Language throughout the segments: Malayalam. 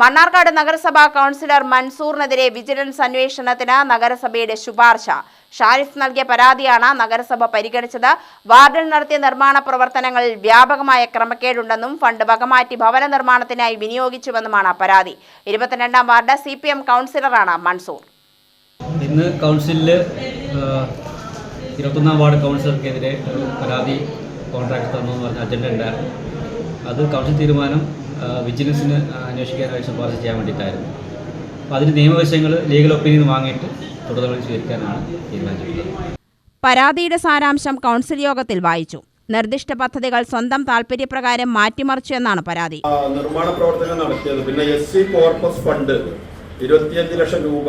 മണ്ണാർക്കാട് നഗരസഭാ കൗൺസിലർ മൻസൂറിനെതിരെ വിജിലൻസ് അന്വേഷണത്തിന് നഗരസഭയുടെ ശുപാർശ. ഷാരിഫ് നൽകിയ പരാതിയാണ് നഗരസഭ പരിഗണിച്ചത്. വാർഡിൽ നടത്തിയ നിർമ്മാണ പ്രവർത്തനങ്ങളിൽ വ്യാപകമായ ക്രമക്കേടുണ്ടെന്നും ഫണ്ട് വകമാറ്റി ഭവന നിർമ്മാണത്തിനായി വിനിയോഗിച്ചുവെന്നുമാണ് പരാതി. ഇരുപത്തിരണ്ടാം വാർഡ് സി പി എം കൗൺസിലറാണ് മൻസൂർ. ഇന്ന് കൗൺസിലിൽ ഇരുപത്തൊന്നാം വാർഡ് കൗൺസിലർക്കെതിരെ പരാതി കോൺട്രാക്ട് തന്നു പറഞ്ഞ അജണ്ട ഉണ്ടായിരുന്നു. അത് കൗൺസിൽ തീരുമാനം വിജിലൻസിന് അന്വേഷിക്കാനായി ശുപാർശ ചെയ്യാൻ വേണ്ടിയിട്ടായിരുന്നു. അപ്പോൾ അതിന് നിയമവശങ്ങൾ ലീഗൽ ഒപ്പീനിയൻ വാങ്ങിയിട്ട് തുടർ നടപടി സ്വീകരിക്കാനാണ് തീരുമാനിച്ചിട്ടുള്ളത്. പരാതിയുടെ സാരാംശം കൗൺസിൽ യോഗത്തിൽ വായിച്ചു. നിർദ്ദിഷ്ട പദ്ധതികൾ സ്വന്തം താല്പര്യപ്രകാരം മാറ്റിമറിച്ചു എന്നാണ് പരാതി. നിർമ്മാണ പ്രവർത്തനങ്ങൾ നടത്തിയത്. പിന്നെ എസ് സി കോർപ്പസ് ഫണ്ട് ഇരുപത്തിയഞ്ച് ലക്ഷം രൂപ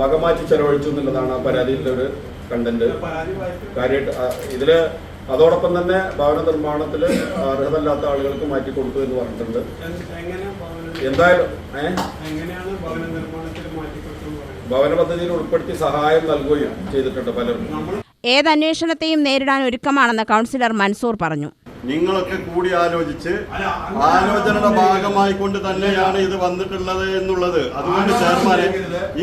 വകമാറ്റി ചെലവഴിച്ചു എന്നുള്ളതാണ് ആ പരാതിയിലെ ഒരു കണ്ടന്റ് കാര്യമായിട്ട് ഇതിൽ അതോടൊപ്പം തന്നെ ഭവന നിർമ്മാണത്തിൽ അർഹതല്ലാത്ത ആളുകൾക്ക് മാറ്റി കൊടുത്തു എന്ന് പറഞ്ഞിട്ടുണ്ട്. എങ്ങനെ ഭവന എന്തായാലും എങ്ങനെയാണ് ഭവന പദ്ധതിയിൽ ഉൾപ്പെടുത്തി സഹായം നൽകുകയും ചെയ്തിട്ടുണ്ട് പലരും ഏതന്വേഷണത്തെയും ഏത് അന്വേഷണത്തെയും നേരിടാൻ ഒരുക്കമാണെന്ന് കൗൺസിലർ മൻസൂർ പറഞ്ഞു. നിങ്ങളൊക്കെ കൂടി ആലോചിച്ച് ആലോചനയുടെ ഭാഗമായി കൊണ്ട് തന്നെയാണ് ഇത് വന്നിട്ടുള്ളത് എന്നുള്ളത്. അതുകൊണ്ട് ചെയർമാനെ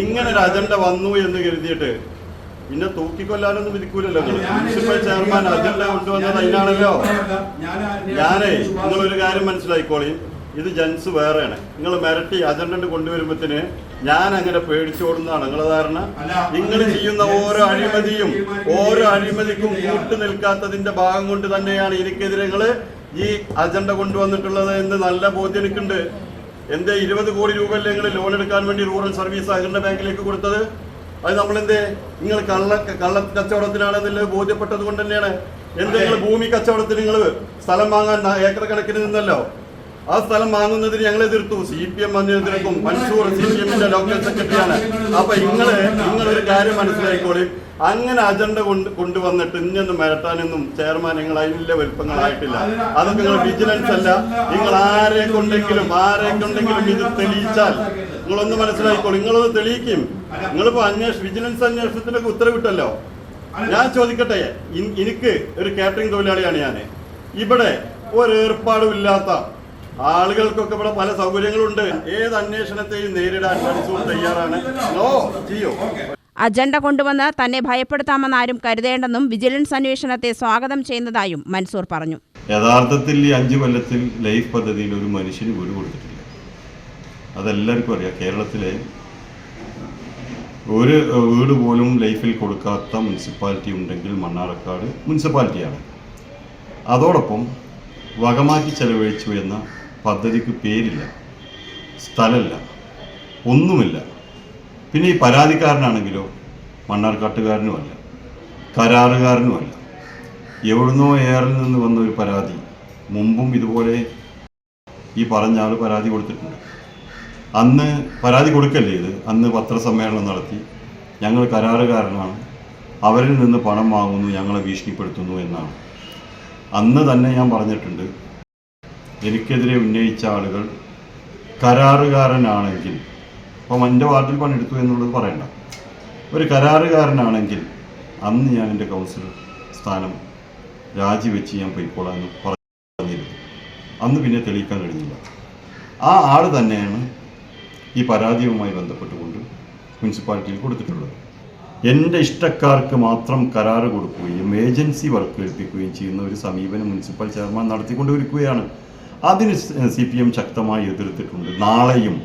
ഇങ്ങനെ ഒരു അജണ്ട വന്നു എന്ന് കരുതിയിട്ട് പിന്നെ തൂക്കിക്കൊല്ലാനൊന്നും വിധിക്കൂലല്ലോ. മുനിസിപ്പൽ ചെയർമാൻ അജണ്ട കൊണ്ടുവന്നത് അതിനാണല്ലോ. ഞാനേ നിങ്ങളൊരു കാര്യം മനസ്സിലായിക്കോളീം. ഇത് ജെൻസ് വേറെയാണ്. നിങ്ങൾ മിരട്ടി അജണ്ട കൊണ്ടുവരുമ്പത്തിന് ഞാൻ അങ്ങനെ പേടിച്ചോടുന്നതാണ്. നിങ്ങളെ ധാരണ? നിങ്ങൾ ചെയ്യുന്ന ഓരോ അഴിമതിയും ഓരോ അഴിമതിക്കും കൂട്ടു നിൽക്കാത്തതിന്റെ ഭാഗം കൊണ്ട് തന്നെയാണ് എനിക്കെതിരെ നിങ്ങൾ ഈ അജണ്ട കൊണ്ടുവന്നിട്ടുള്ളത് എന്ന് നല്ല ബോധ്യം എനിക്കുണ്ട്. എന്റെ ഇരുപത് കോടി രൂപയല്ലേ നിങ്ങൾ ലോൺ എടുക്കാൻ വേണ്ടി റൂറൽ സർവീസ് സഹകരണ ബാങ്കിലേക്ക് കൊടുത്തത്? അത് നമ്മളെന്തേ? നിങ്ങൾ കള്ള കള്ള കച്ചവടത്തിനാണെന്നുള്ളത് ബോധ്യപ്പെട്ടത് കൊണ്ട് തന്നെയാണ്. എന്തെങ്കിലും ഭൂമി കച്ചവടത്തിന് നിങ്ങൾ സ്ഥലം വാങ്ങാൻ ഏക്കർ കണക്കിന് നിന്നല്ലോ. ആ സ്ഥലം വാങ്ങുന്നതിന് ഞങ്ങൾ എതിർത്തു. സി പി എം വന്നതിനും മൻസൂർ സി പി എമ്മിന്റെ ലോക്കൽ സെക്രട്ടറിയാണ് അപ്പൊ നിങ്ങൾ നിങ്ങളൊരു കാര്യം മനസ്സിലായിക്കോളി. അങ്ങനെ അജണ്ട കൊണ്ട് കൊണ്ടുവന്നിട്ട് ഇന്നൊന്നും മിരട്ടാനൊന്നും ചെയർമാൻ നിങ്ങൾ അതിന്റെ വലുപ്പങ്ങളായിട്ടില്ല. അതൊക്കെ നിങ്ങൾ വിജിലൻസ് അല്ല. നിങ്ങൾ ആരെ കൊണ്ടെങ്കിലും ആരെ കൊണ്ടെങ്കിലും ഇത് തെളിയിച്ചാൽ നിങ്ങളൊന്ന് മനസ്സിലാക്കിക്കോളൂ നിങ്ങളത് തെളിയിക്കും. നിങ്ങളിപ്പോ അന്വേഷണം വിജിലൻസ് അന്വേഷണത്തിനൊക്കെ ഉത്തരവിട്ടല്ലോ. ഞാൻ ചോദിക്കട്ടെ എനിക്ക് ഒരു കാറ്ററിംഗ് തൊഴിലാളിയാണ് ഞാൻ ഇവിടെ ഒരു ഏർപ്പാടും ഇല്ലാത്ത ആളുകൾക്കൊക്കെ ഇവിടെ പല സൗകര്യങ്ങളുണ്ട്. ഏത് അന്വേഷണത്തെയും നേരിടാൻ മൻസൂർ തയ്യാറാണ്. നോ ചെയ്യോ. അജണ്ട കൊണ്ടുവന്ന് തന്നെ ഭയപ്പെടുത്താമെന്ന് ആരും കരുതേണ്ടെന്നും വിജിലൻസ് അന്വേഷണത്തെ സ്വാഗതം ചെയ്യുന്നതായും മൻസൂർ പറഞ്ഞു. യഥാർത്ഥത്തിൽ ഈ അഞ്ചു കൊല്ലത്തിൽ ലൈഫ് പദ്ധതിയിൽ ഒരു മനുഷ്യന് വീട് കൊടുത്തിട്ടില്ല. അതെല്ലാവർക്കും അറിയാം. കേരളത്തിലെ ഒരു വീട് പോലും ലൈഫിൽ കൊടുക്കാത്ത മുനിസിപ്പാലിറ്റി ഉണ്ടെങ്കിൽ മണ്ണാർക്കാട് മുനിസിപ്പാലിറ്റിയാണ്. അതോടൊപ്പം വകമാറ്റി ചെലവഴിച്ചു എന്ന പദ്ധതിക്ക് പേരില്ല സ്ഥലമില്ല ഒന്നുമില്ല. പിന്നെ ഈ പരാതിക്കാരനാണെങ്കിലോ മണ്ണാർക്കാട്ടുകാരനുമല്ല കരാറുകാരനുമല്ല. എവിടുന്നോ എയറിൽ നിന്ന് വന്ന ഒരു പരാതി മുമ്പും ഇതുപോലെ ഈ പറഞ്ഞ ആൾ പരാതി കൊടുത്തിട്ടുണ്ട്. അന്ന് പരാതി കൊടുക്കല്ലേ ഇത്? അന്ന് പത്രസമ്മേളനം നടത്തി. ഞങ്ങൾ കരാറുകാരനാണ്. അവരിൽ നിന്ന് പണം വാങ്ങുന്നു ഞങ്ങളെ ഭീഷണിപ്പെടുത്തുന്നു എന്നാണ്. അന്ന് തന്നെ ഞാൻ പറഞ്ഞിട്ടുണ്ട് എനിക്കെതിരെ ഉന്നയിച്ച ആളുകൾ കരാറുകാരനാണെങ്കിൽ അപ്പം എന്റെ വാർഡിൽ പണിയെടുത്തു എന്നുള്ളത് പറയണ്ട. ഒരു കരാറുകാരനാണെങ്കിൽ അന്ന് ഞാൻ എന്റെ കൗൺസിലർ സ്ഥാനം രാജിവെച്ച് ഞാൻ പൊയ്ക്കോളാം എന്ന് പറഞ്ഞിരുന്നു. അന്ന് പിന്നെ തെളിയിക്കാൻ കഴിഞ്ഞില്ല. ആ ആൾ തന്നെയാണ് ഈ പരാതിയുമായി ബന്ധപ്പെട്ടുകൊണ്ട് മുനിസിപ്പാലിറ്റിയിൽ കൊടുത്തിട്ടുള്ളത്. എന്റെ ഇഷ്ടക്കാർക്ക് മാത്രം കരാറ് കൊടുക്കുകയും ഏജൻസി വർക്ക് ഏൽപ്പിക്കുകയും ചെയ്യുന്ന ഒരു സമീപനം മുനിസിപ്പൽ ചെയർമാൻ നടത്തിക്കൊണ്ടിരിക്കുകയാണ്. അതിന് സി പി എം ശക്തമായി എതിർത്തിട്ടുണ്ട്. നാളെയും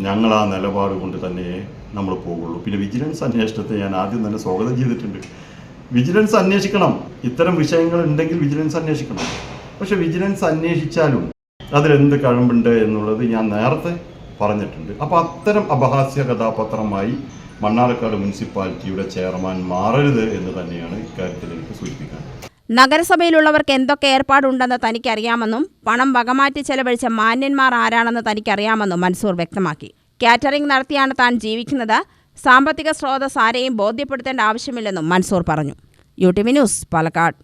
ഞങ്ങൾ ആ നിലപാട് കൊണ്ട് തന്നെ നമ്മൾ പോകുള്ളൂ. പിന്നെ വിജിലൻസ് അന്വേഷണത്തെ ഞാൻ ആദ്യം തന്നെ സ്വാഗതം ചെയ്തിട്ടുണ്ട്. വിജിലൻസ് അന്വേഷിക്കണം. ഇത്തരം വിഷയങ്ങൾ ഉണ്ടെങ്കിൽ വിജിലൻസ് അന്വേഷിക്കണം. പക്ഷെ വിജിലൻസ് അന്വേഷിച്ചാലും അതിലെന്ത് കഴമ്പുണ്ട് എന്നുള്ളത് ഞാൻ നേരത്തെ പറഞ്ഞിട്ടുണ്ട്. അപ്പോൾ അത്തരം അപഹാസ്യ കഥാപാത്രമായി മണ്ണാർക്കാട് മുനിസിപ്പാലിറ്റിയുടെ ചെയർമാൻ മാറരുത് എന്ന് തന്നെയാണ് ഇക്കാര്യത്തിൽ എനിക്ക് സൂചിപ്പിക്കാൻ. നഗരസഭയിലുള്ളവർക്ക് എന്തൊക്കെ ഏർപ്പാടുണ്ടെന്ന് തനിക്കറിയാമെന്നും പണം വകമാറ്റി ചെലവഴിച്ച മാന്യന്മാർ ആരാണെന്ന് തനിക്കറിയാമെന്നും മൻസൂർ വ്യക്തമാക്കി. കാറ്ററിംഗ് നടത്തിയാണ് താൻ ജീവിക്കുന്നത്. സാമ്പത്തിക സ്രോതസ് ആരെയും ബോധ്യപ്പെടുത്തേണ്ട ആവശ്യമില്ലെന്നും മൻസൂർ പറഞ്ഞു. U T V news Palakkad.